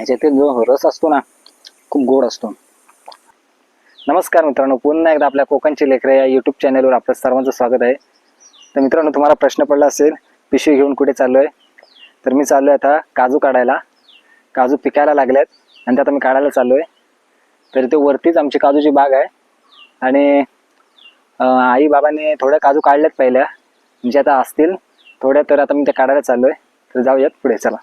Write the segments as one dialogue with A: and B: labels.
A: ह्याच्यातील जो रस असतो ना खूप गोड असतो. नमस्कार मित्रांनो पुन्हा एकदा आपल्या कोकणची लेकरं या यूट्यूब चॅनलवर आपलं सर्वांचं स्वागत आहे. तर मित्रांनो तुम्हाला प्रश्न पडला असेल पिशवी घेऊन कुठे चाललो आहे तर मी चाललो आहे आता काजू काढायला. काजू पिकायला लागल्यात आणि ते आता मी काढायला चाललो आहे तर ते वरतीच आमची काजूची बाग आहे. आणि आई बाबांनी थोड्या काजू काढल्यात पहिल्या. म्हणजे आता असतील थोड्या तर आता मी ते काढायला चाललो आहे तर जाऊयात पुढे चला.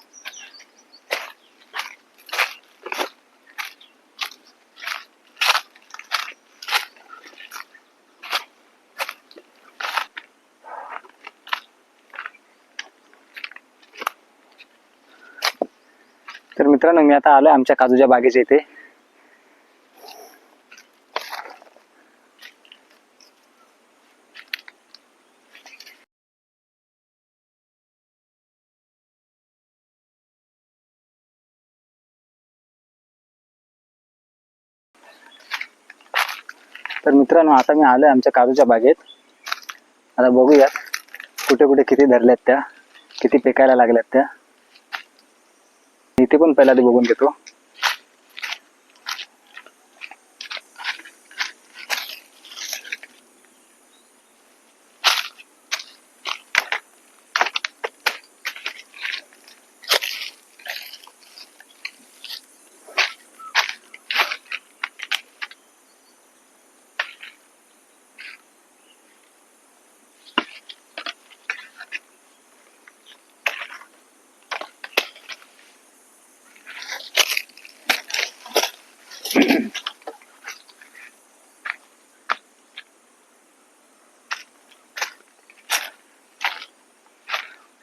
A: तर मित्रांनो मी आता आलोय आमच्या काजूच्या बागेच्या इथे. तर मित्रांनो आता मी आलोय आमच्या काजूच्या बागेत. आता बघूयात कुठे कुठे किती धरल्यात त्या किती पिकायला लागल्यात त्या. इथे पण पहिला ते बघून घेतो.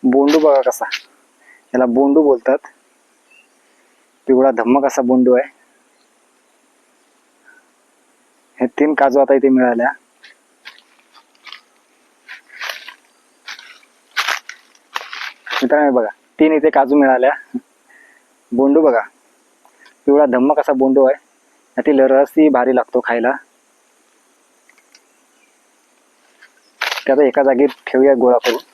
A: बोंडू बघा कसा. याला बोंडू बोलतात. पिवळा धम्मक असा बोंडू आहे. हे तीन काजू आता इथे मिळाल्या. मित्रांनो बघा तीन इथे काजू मिळाल्या. बोंडू बघा. पिवळा धम्मक असा बोंडू आहे. यातील रसही भारी लागतो खायला. त्याचा एका जागी ठेवूया गोळा करून.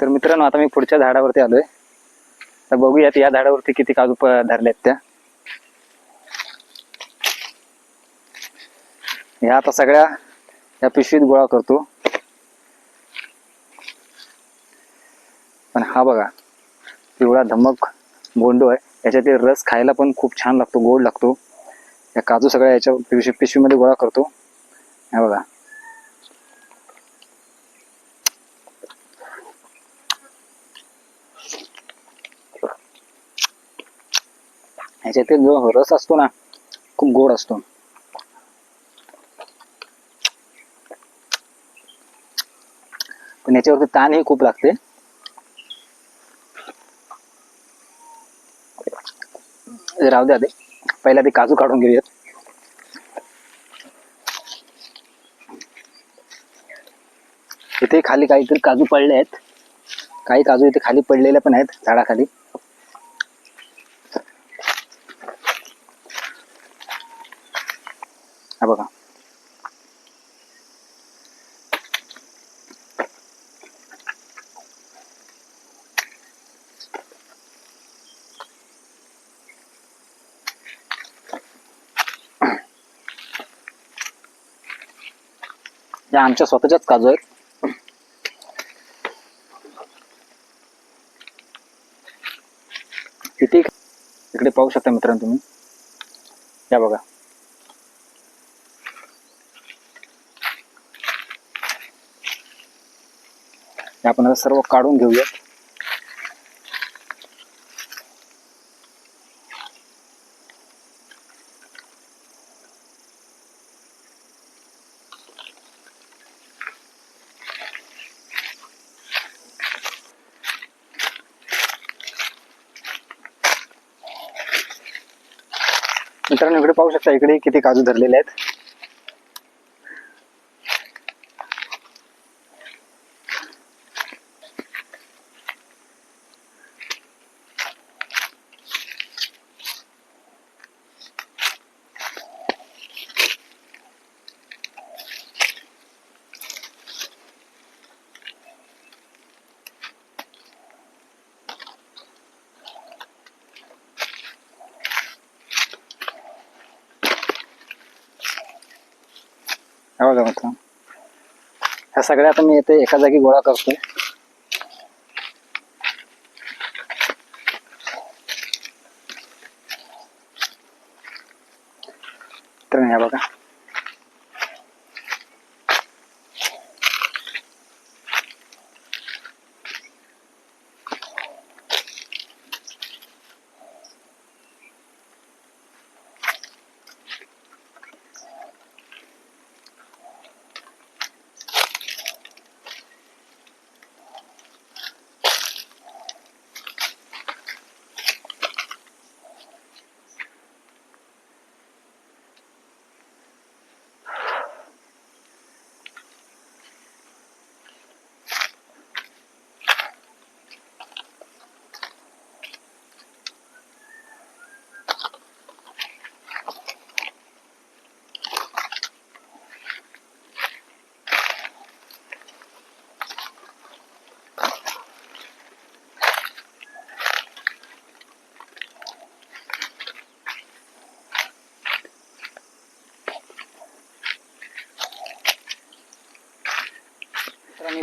A: तर मित्रांनो आता मी पुढच्या झाडावरती आलोय. तर बघूयात या झाडावरती किती काजू धरले आहेत त्या. ह्या आता सगळ्या या पिशवीत गोळा करतो. पण हा बघा पिवळा धमक बोंडो आहे याच्यातील रस खायला पण खूप छान लागतो गोड लागतो. या काजू सगळ्या याच्या पिशवी पिशवीमध्ये गोळा करतो. हा बघा. ह्याच्यातील जो रस असतो ना खूप गोड असतो. पण याच्यावरती ताणही खूप लागते. राहू द्या ते पहिला ते काजू काढून घेऊयात. इथे खाली काहीतरी काजू पडले आहेत काही काजू इथे खाली पडलेले पण आहेत झाडाखाली. बघा. या आमच्या स्वतःच्याच काजू आहेत. किती इकडे पाहू शकता मित्रांनो तुम्ही? या बघा. आपण आता सर्व काढून घेऊयात. मित्रांनो इकडे पाहू शकता इकडे किती काजू धरलेले आहेत. हे बघा ह्या सगळ्या आता मी इथे एका जागी गोळा करतोय.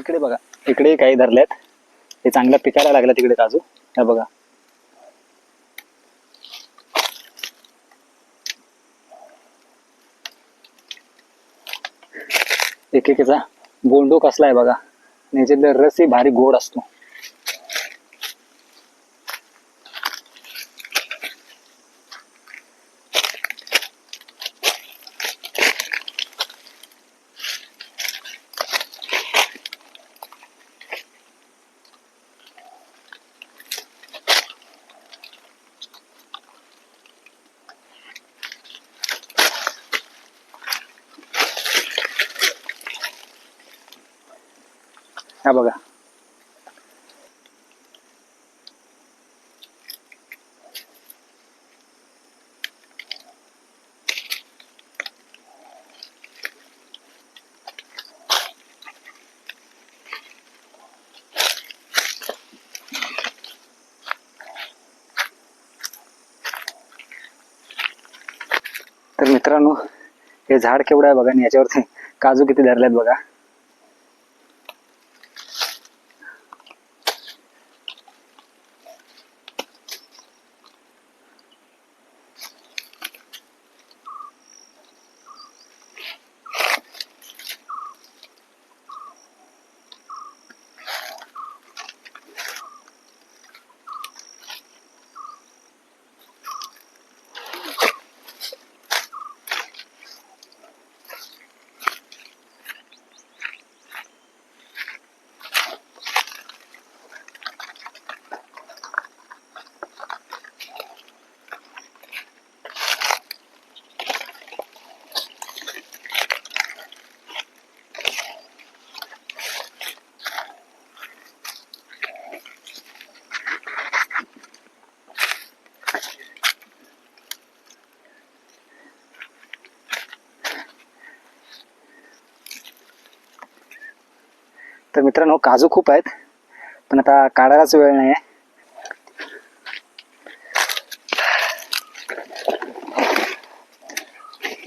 A: इकडे बघा. इकडे काही धरल्यात हे चांगलं पिकायला लागलं तिकडे काजू. हे बघा. एक एकेचा बोंडो कसला आहे बघा. आणि रस ही भारी गोड असतो. हा बघा. तर मित्रांनो हे झाड केवढं आहे बघा आणि याच्यावरती काजू किती धरल्यात बघा. तर मित्रांनो काजू खूप आहेत पण आता काढायलाच वेळ नाही आहे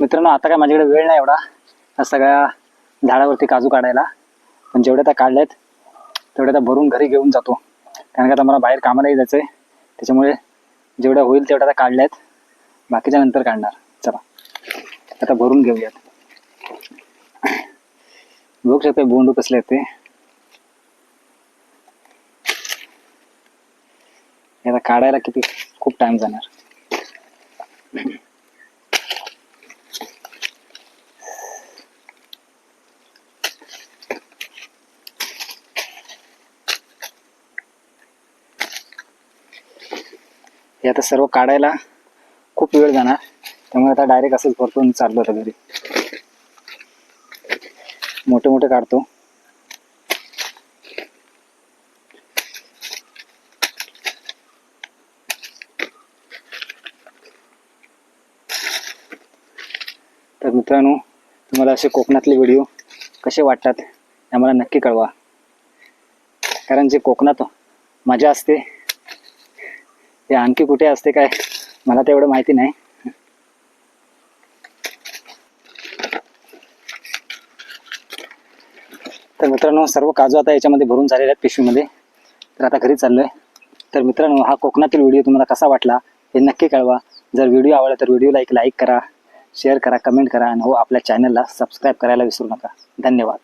A: मित्रांनो आता काय माझ्याकडे वेळ नाही एवढा या सगळ्या झाडावरती काजू काढायला. पण जेवढे आता काढलेत तेवढे त्या भरून घरी घेऊन जातो. कारण का आता मला बाहेर कामालाही जायचं आहे त्याच्यामुळे जेवढ्या होईल तेवढ्या आता काढल्यात बाकीच्या नंतर काढणार. चला आता भरून घेऊयात. बघू शकते बोंडू कसले आहेत ते. आता काढायला किती खूप टाइम जाणार. हे आता सर्व काढायला खूप वेळ जाणार. त्यामुळे आता डायरेक्ट असंच भरपूर चाललो होतं घरी. मोठे मोठे काढतो. मित्रांनो तुम्हाला असे कोकणातले व्हिडिओ कसे वाटतात हे मला नक्की कळवा. कारण जे कोकणात मजा असते ते आणखी कुठे असते काय मला तेवढं माहिती नाही. तर मित्रांनो सर्व काजू आता याच्यामध्ये भरून झालेल्या आहेत पिशवीमध्ये. तर आता घरी चाललो आहे तर मित्रांनो हा कोकणातील व्हिडिओ तुम्हाला कसा वाटला हे नक्की कळवा. जर व्हिडिओ आवडला तर व्हिडिओला एक लाईक करा. शेअर करा कमेंट करा आणि हो आपल्या चॅनलला सबस्क्राईब करायला विसरू नका. धन्यवाद.